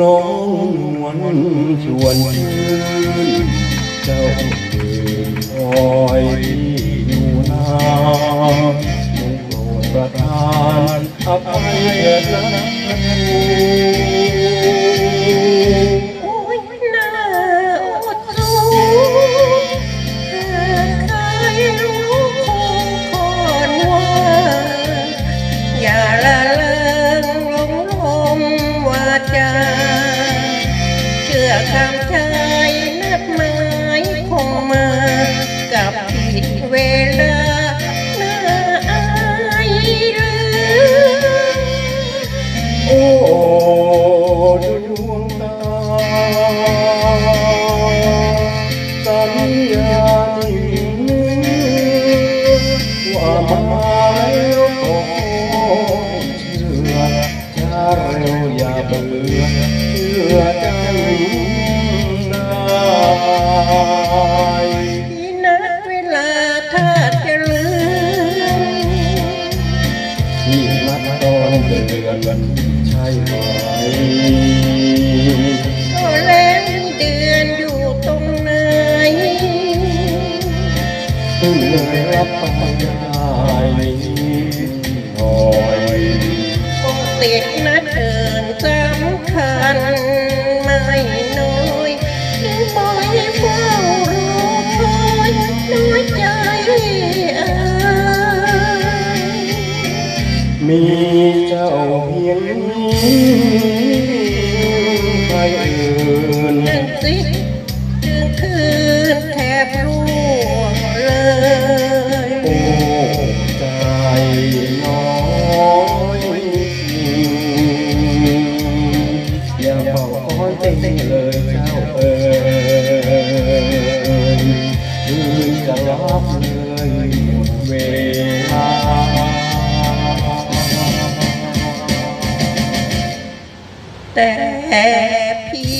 น้องนวลชวนชื่นเจ้าเดินคอยที่อยู่นานจงโปรดประทานอภัยเถิดนะ คำชายนัดหมายคงมากับผิดเวลาน่าอายหรือโอ้ดวงตาสัญญาว่ามาแล้วก็เชื่อช้าเร็วอย่าเบื่อเชื่อใจ เดือนใช่ไหมก็แล้วเดือนอยู่ตรงไหนเพิ่งได้รับปากได้หน่อยก็ติดนัดเดินสำคัญ มีเจ้าเพียงนี้ใครอื่น แต่เพี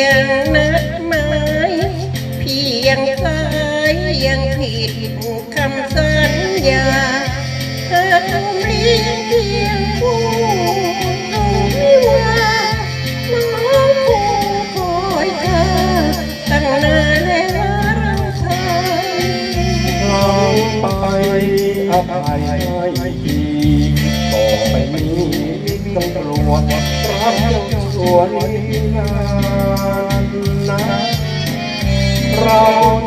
ยงนัดหมายเพียงสายยังผิดคำสัญญาหากเรียนเพียงผู้รู้ไม่ว่าน้องคงคอยเธอตั้งนานแล้วรังไห้เราไปอภัย ต้องกลัวรักเจ้าสัวนี้นานนะเรา